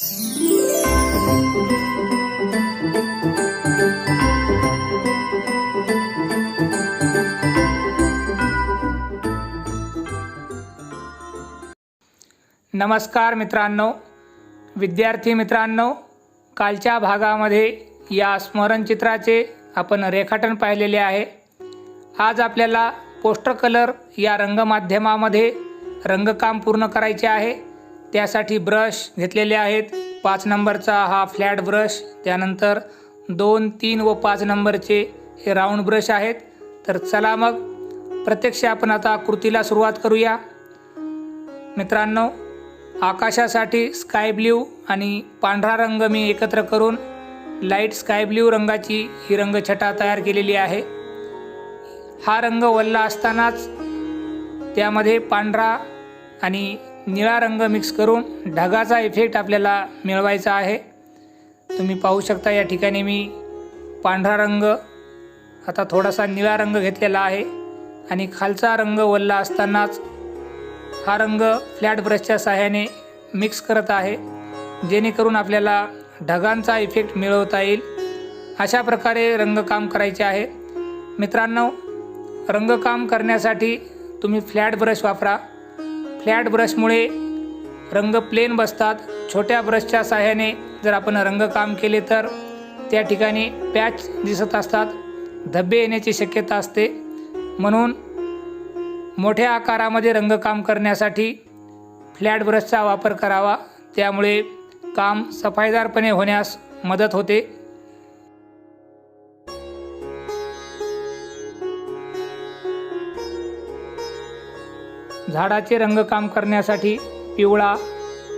नमस्कार मित्रांनो विद्यार्थी मित्रांनो कालच्या भागामध्ये या स्मरणचित्राचे आपण रेखाटन पाहिलेले आहे. आज आपल्याला पोस्टर कलर या रंगमाध्यमामध्ये रंगकाम पूर्ण करायचे आहे. त्यासाठी ब्रश घेतलेले आहेत. पाच नंबरचा हा फ्लॅट ब्रश त्यानंतर दोन तीन व पाच नंबरचे हे राऊंड ब्रश आहेत. तर चला मग प्रत्यक्ष आपण आता कृतीला सुरुवात करूया. मित्रांनो आकाशासाठी स्काय ब्ल्यू आणि पांढरा रंग मी एकत्र करून लाइट स्काय ब्ल्यू रंगाची ही रंगछटा तयार केलेली आहे. हा रंग वल्ला असतानाच त्यामध्ये पांढरा आणि निळा रंग मिक्स करून ढगाचा इफेक्ट आपल्याला मिळवायचा आहे. तुम्ही पाहू शकता या ठिकाणी मी पांढरा रंग आता थोडासा निळा रंग घेतलेला आहे आणि खालचा रंग वल्ला असतानाच हा रंग फ्लॅट ब्रशच्या सहाय्याने मिक्स करत आहे जेणेकरून आपल्याला ढगांचा इफेक्ट मिळवता येईल. अशा प्रकारे रंगकाम करायचे आहे. मित्रांनो रंगकाम करण्यासाठी तुम्ही फ्लॅट ब्रश वापरा. फ्लॅट ब्रशमुळे रंग प्लेन बसतात. छोट्या ब्रशच्या सहाय्याने जर आपण रंगकाम केले तर त्या ठिकाणी पॅच दिसत असतात. धब्बे येण्याची शक्यता असते. म्हणून मोठ्या आकारामध्ये रंगकाम करण्यासाठी फ्लॅट ब्रशचा वापर करावा. त्यामुळे काम सफाईदारपणे होण्यास मदत होते. झाडाचे रंगकाम करण्यासाठी पिवळा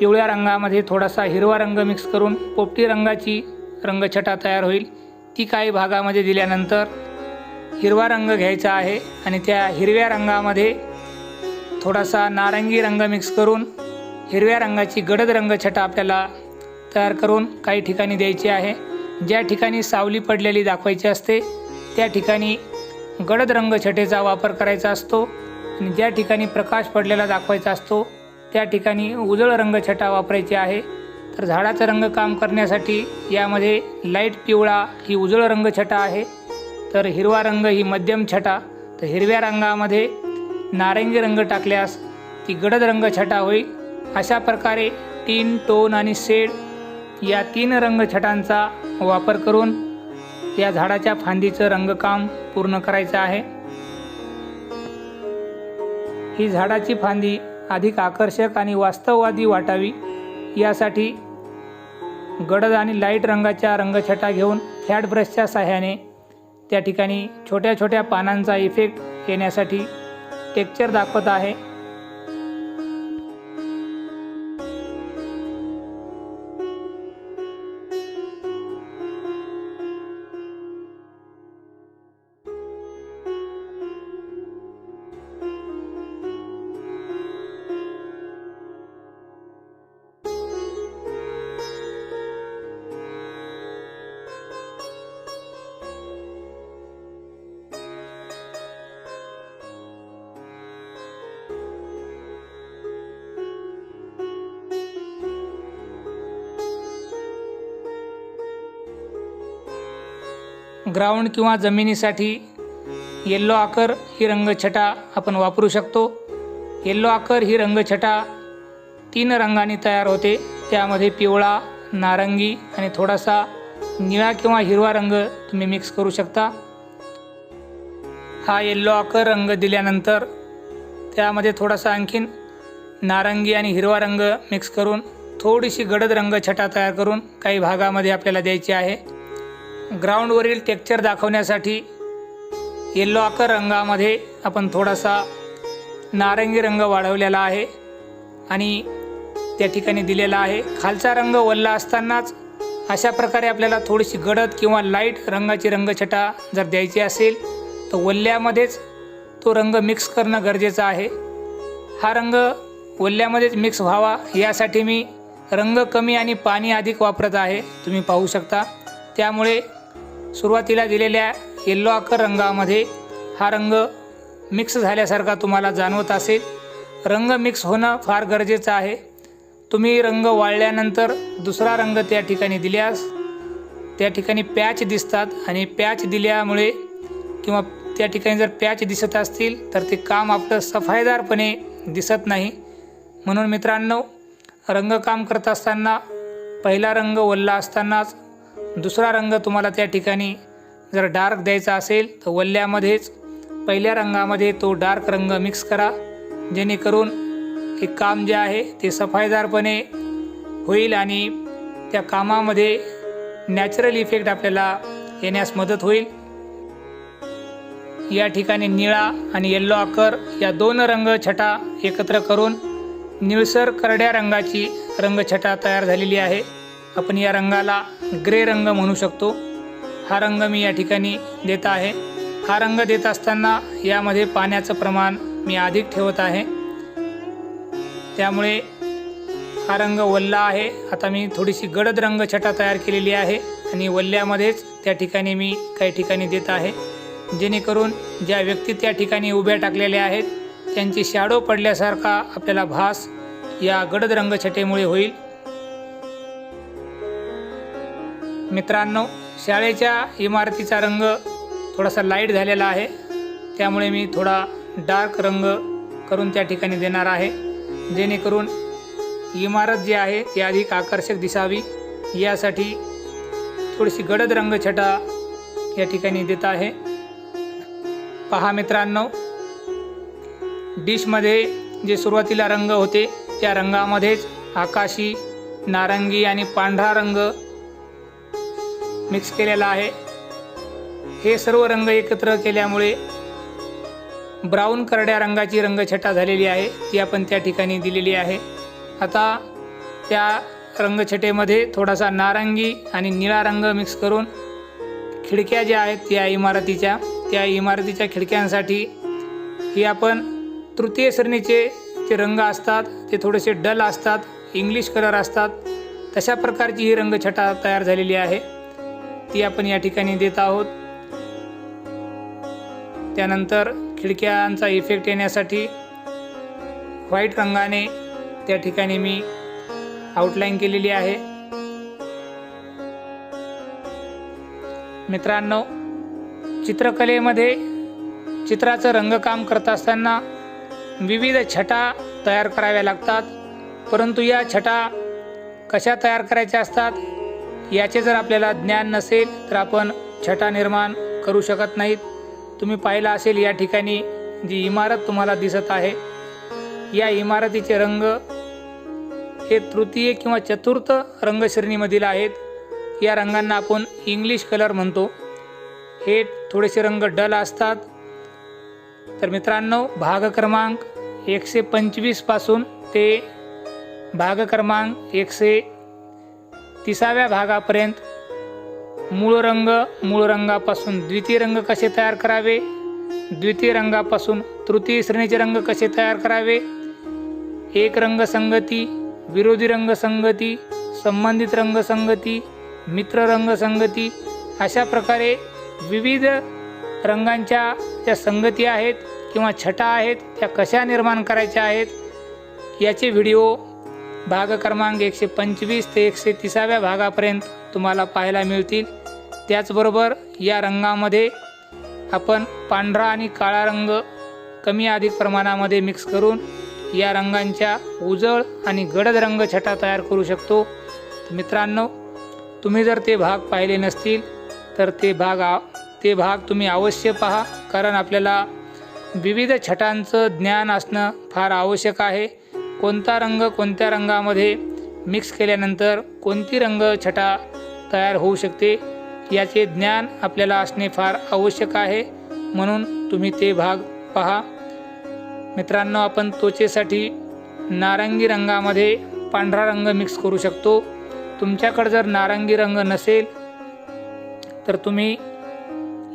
पिवळ्या रंगामध्ये थोडासा हिरवा रंग मिक्स करून पोपटी रंगाची रंगछटा तयार होईल. ती काही भागामध्ये दिल्यानंतर हिरवा रंग घ्यायचा आहे आणि त्या हिरव्या रंगामध्ये थोडासा नारंगी रंग मिक्स करून हिरव्या रंगाची गडद रंगछटा आपल्याला तयार करून काही ठिकाणी द्यायची आहे. ज्या ठिकाणी सावली पडलेली दाखवायची असते त्या ठिकाणी गडद रंगछटेचा वापर करायचा असतो. आणि ज्या ठिकाणी प्रकाश पडलेला दाखवायचा असतो त्या ठिकाणी उजळ रंगछटा वापरायची आहे. तर झाडाचं रंगकाम करण्यासाठी यामध्ये लाइट पिवळा ही उजळ रंगछटा आहे. तर हिरवा रंग ही मध्यम छटा. तर हिरव्या रंगामध्ये नारंगी रंग टाकल्यास ती गडद रंगछटा होईल. अशा प्रकारे टीन टोन आणि शेड या तीन रंगछटांचा वापर करून या झाडाच्या फांदीचं रंगकाम पूर्ण करायचं आहे. ही झाडाची फांदी अधिक आकर्षक आणि वास्तववादी वाटावी. यासाठी गडद आणि लाइट रंगाच्या रंगछटा घेऊन फॅट ब्रशच्या साह्याने त्या ठिकाणी छोट्या छोट्या पानांचा इफेक्ट येण्यासाठी टेक्चर दाखवत आहे. ग्राउंड किंवा जमिनीसाठी येल्लो आकर ही रंगछटा आपण वापरू शकतो. येल्लो आकर ही रंगछटा तीन रंगांनी तयार होते. त्यामध्ये पिवळा नारंगी आणि थोडासा निळा किंवा हिरवा रंग तुम्ही मिक्स करू शकता. हा येल्लो आकर रंग दिल्यानंतर त्यामध्ये थोडासा आणखीन नारंगी आणि हिरवा रंग मिक्स करून थोडीशी गडद रंगछटा तयार करून काही भागामध्ये आपल्याला द्यायची आहे. ग्राउंडवरील टेक्चर दाखवण्यासाठी येल्लो आकर रंगामध्ये आपण थोडासा नारंगी रंग वाढवलेला आहे आणि त्या ठिकाणी दिलेला आहे. खालचा रंग वल्ला असतानाच अशा प्रकारे आपल्याला थोडीशी गडद किंवा लाइट रंगाची रंगछटा जर द्यायची असेल तर वल्ल्यामध्येच तो रंग मिक्स करणं गरजेचं आहे. हा रंग वल्ल्यामध्येच मिक्स व्हावा यासाठी मी रंग कमी आणि पाणी अधिक वापरत आहे. तुम्ही पाहू शकता. त्यामुळे सुरुवातीला दिलेल्या येल्लो आकर रंगामध्ये हा रंग मिक्स झाल्यासारखा तुम्हाला जाणवत असेल. रंग मिक्स होणं फार गरजेचं आहे. तुम्ही रंग वाळल्यानंतर दुसरा रंग त्या ठिकाणी दिल्यास त्या ठिकाणी पॅच दिसतात आणि पॅच दिल्यामुळे किंवा त्या ठिकाणी जर पॅच दिसत असतील तर ते काम आपलं सफाईदारपणे दिसत नाही. म्हणून मित्रांनो रंगकाम करत असताना पहिला रंग वल्ला असतानाच दुसरा रंग तुम्हाला त्या ठिकाणी जर डार्क द्यायचा असेल तर वल्ल्यामध्येच पहिल्या रंगामध्ये तो डार्क रंग मिक्स करा. जेणेकरून हे काम जे आहे ते सफाईदारपणे होईल आणि त्या कामामध्ये नॅचरल इफेक्ट आपल्याला येण्यास मदत होईल. या ठिकाणी निळा आणि येल्लो आकर या दोन रंग छटा एकत्र करून निळसर करड्या रंगाची रंगछटा तयार झालेली आहे. आपण या रंगाला ग्रे रंग म्हणू शकतो. हा रंग मी या ठिकाणी देत आहे. हा रंग देत असताना यामध्ये पाण्याचं प्रमाण मी अधिक ठेवत आहे. त्यामुळे हा रंग वल्ला आहे. आता मी थोडीशी गडद रंगछटा तयार केलेली आहे आणि वल्ल्यामध्येच त्या ठिकाणी मी काही ठिकाणी देत आहे. जेणेकरून ज्या व्यक्ती त्या ठिकाणी उभ्या टाकलेल्या आहेत त्यांची शॅडो पडल्यासारखा आपल्याला भास या गडद रंगछटेमुळे होईल. मित्रांनो शाळेच्या इमारतीचा रंग थोडासा लाइट झालेला आहे. त्यामुळे मी थोडा डार्क रंग करून त्या ठिकाणी देणार आहे. जेणेकरून इमारत जी आहे ती अधिक आकर्षक दिसावी. यासाठी थोडीशी गडद रंगछटा या ठिकाणी देत आहे. पहा मित्रांनो डिशमध्ये जे सुरुवातीला रंग होते त्या रंगामध्येच आकाशी नारंगी आणि पांढरा रंग मिक्स केलेला आहे. हे सर्व रंग एकत्र केल्यामुळे ब्राऊन करड्या रंगाची रंगछटा झालेली आहे. ती आपण त्या ठिकाणी दिलेली आहे. आता त्या रंगछटेमध्ये थोडासा नारंगी आणि निळा रंग मिक्स करून खिडक्या ज्या आहेत त्या इमारतीच्या त्या इमारतीच्या खिडक्यांसाठी ही आपण तृतीय श्रेणीचे जे रंग असतात ते थोडेसे डल असतात इंग्लिश कलर असतात. तशा प्रकारची ही रंगछटा तयार झालेली आहे. ती आपण या ठिकाणी देत आहोत. त्यानंतर खिडक्यांचा इफेक्ट येण्यासाठी व्हाईट रंगाने त्या ठिकाणी मी आउटलाईन केलेली आहे. मित्रांनो चित्रकलेमध्ये चित्राचं रंगकाम करत असताना विविध छटा तयार कराव्या लागतात. परंतु या छटा कशा तयार करायच्या असतात? याचे जर आपल्याला ज्ञान नसेल तर आपण छटा निर्माण करू शकत नाहीत. तुम्ही पाहिलं असेल या ठिकाणी जी इमारत तुम्हाला दिसत आहे. या इमारतीचे रंग हे तृतीय किंवा चतुर्थ रंगश्रेणीमधील आहेत. या रंगांना आपण इंग्लिश कलर म्हणतो. हे थोडेसे रंग डल असतात. तर मित्रांनो भाग क्रमांक एकशे पंचवीसपासून ते भाग क्रमांक एकशे तिसाव्या भागापर्यंत मूळ रंग मूळ रंगापासून द्वितीय रंग कसे तयार करावे? द्वितीय रंगापासून तृतीय श्रेणीचे रंग कसे तयार करावे? एक रंगसंगती विरोधी रंगसंगती संबंधित रंगसंगती मित्र रंगसंगती अशा प्रकारे विविध रंगांच्या ज्या संगती आहेत किंवा छटा आहेत त्या कशा निर्माण करायच्या आहेत याचे व्हिडिओ भाग क्रमांक एकशे पंचवीस ते एकशे तिसाव्या भागापर्यंत तुम्हाला पाहायला मिळतील. त्याचबरोबर या रंगामध्ये आपण पांढरा आणि काळा रंग कमी अधिक प्रमाणामध्ये मिक्स करून या रंगांच्या उजळ आणि गडद रंग छटा तयार करू शकतो. मित्रांनो तुम्ही जर ते भाग पाहिले नसतील तर ते भाग आ ते भाग तुम्ही अवश्य पहा कारण आपल्याला विविध छटांचं ज्ञान असणं फार आवश्यक आहे. कोणता रंग कोणत्या रंगामध्ये मिक्स केल्यानंतर कोणती रंग छटा तयार होऊ शकते याचे ज्ञान आपल्याला असणे फार आवश्यक आहे. म्हणून तुम्ही ते भाग पहा. मित्रांनो आपण त्वचेसाठी नारंगी रंगामध्ये पांढरा रंग मिक्स करू शकतो. तुमच्याकडे जर नारंगी रंग नसेल तर तुम्ही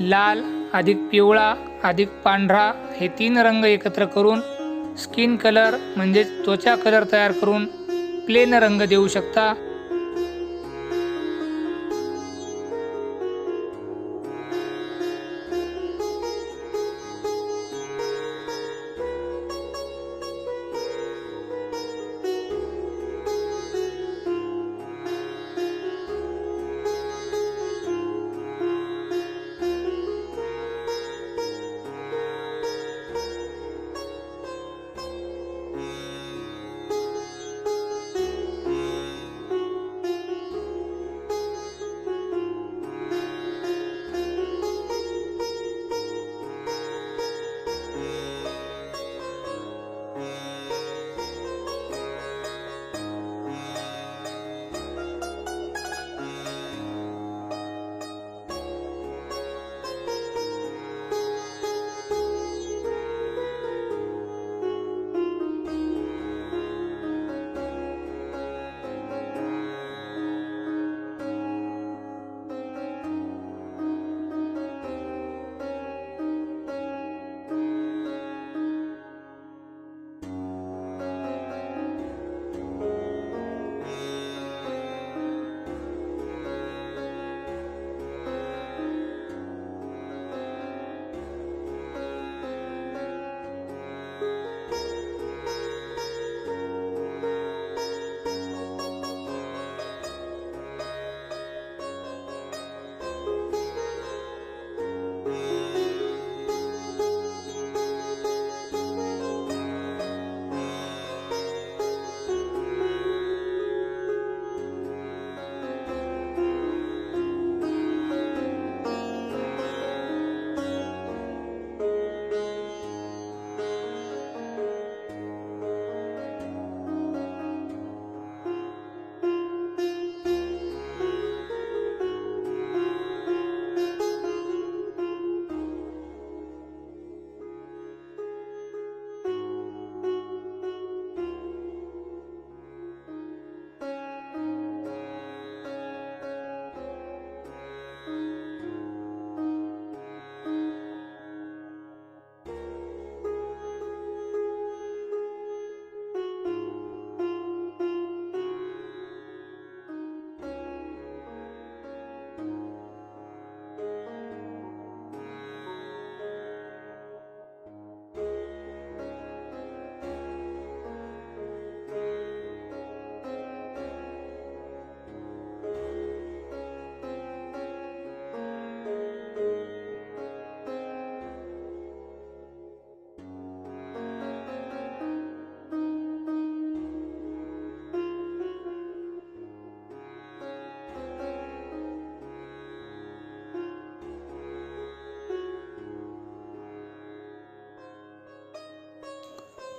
लाल अधिक पिवळा अधिक पांढरा हे तीन रंग एकत्र करून स्किन कलर म्हणजेच त्वचा कलर तयार करून प्लेन रंग देऊ शकता.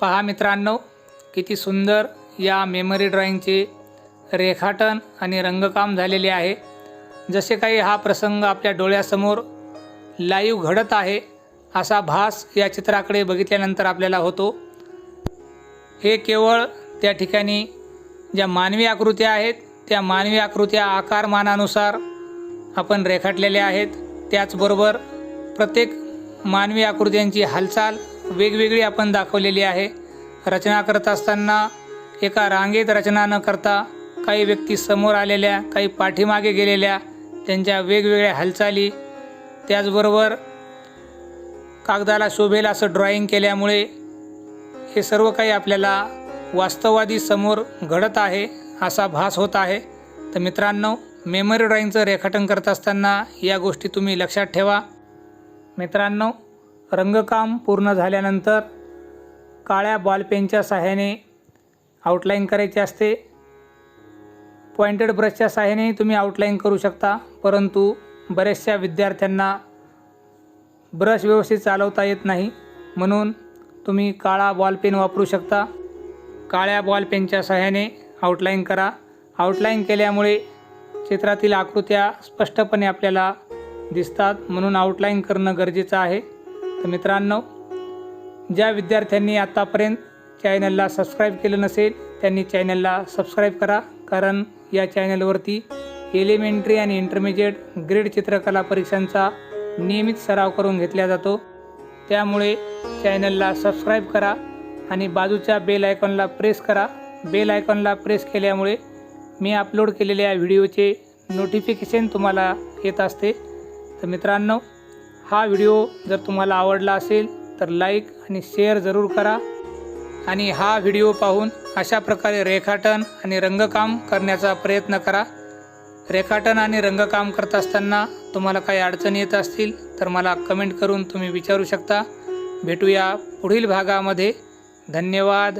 पहा मित्रांनो किती सुंदर या मेमरी ड्रॉइंगचे रेखाटन आणि रंगकाम झालेले आहे. जसे काही हा प्रसंग आपल्या डोळ्यासमोर लाईव्ह घडत आहे असा भास या चित्राकडे बघितल्यानंतर आपल्याला होतो. हे केवळ त्या ठिकाणी ज्या मानवी आकृत्या आहेत त्या मानवी आकृत्या आकारमानानुसार आपण रेखाटलेल्या आहेत. त्याचबरोबर प्रत्येक मानवी आकृत्यांची हालचाल वेगवेगळी आपण दाखवलेली आहे. रचना करत असताना एका रांगेत रचना न करता काही व्यक्ती समोर आलेल्या काही पाठीमागे गेलेल्या त्यांच्या वेगवेगळ्या हालचाली त्याचबरोबर कागदाला शोभेल असं ड्रॉईंग केल्यामुळे हे सर्व काही आपल्याला वास्तववादी समोर घडत आहे असा भास होत आहे. तर मित्रांनो मेमरी ड्रॉईंगचं रेखाटन करत असताना या गोष्टी तुम्ही लक्षात ठेवा. मित्रांनो रंगकाम पूर्ण झाल्यानंतर काळ्या बॉलपेनच्या सहाय्याने आउटलाईन करायची असते. पॉइंटेड ब्रशच्या सहाय्याने तुम्ही आउटलाईन करू शकता परंतु बऱ्याचशा विद्यार्थ्यांना ब्रश व्यवस्थित चालवता येत नाही म्हणून तुम्ही काळा बॉल पेन वापरू शकता. काळ्या बॉल पेनच्या सहाय्याने आउटलाईन करा. आउटलाईन केल्यामुळे चित्रातील आकृत्या स्पष्टपणे आपल्याला दिसतात म्हणून आउटलाईन करणं गरजेचं आहे. तर मित्रांनो ज्या विद्यार्थ्यांनी आत्तापर्यंत चॅनलला सबस्क्राईब केलं नसेल त्यांनी चॅनलला सबस्क्राईब करा. कारण या चॅनलवरती एलिमेंटरी आणि इंटरमिजिएट ग्रेड चित्रकला परीक्षांचा नियमित सराव करून घेतला जातो. त्यामुळे चॅनलला सबस्क्राईब करा आणि बाजूच्या बेल आयकॉनला प्रेस करा. बेल आयकॉनला प्रेस केल्यामुळे मी अपलोड केलेल्या व्हिडिओचे नोटिफिकेशन तुम्हाला येत असते. तर मित्रांनो हा व्हिडिओ जर तुम्हाला आवडला असेल तर लाईक आणि शेअर जरूर करा. आणि हा व्हिडिओ पाहून अशा प्रकारे रेखाटन आणि रंगकाम करण्याचा प्रयत्न करा. रेखाटन आणि रंगकाम करत असताना तुम्हाला काही अडचणी येत असतील तर मला कमेंट करून तुम्ही विचारू शकता. भेटूया पुढील भागामध्ये. धन्यवाद.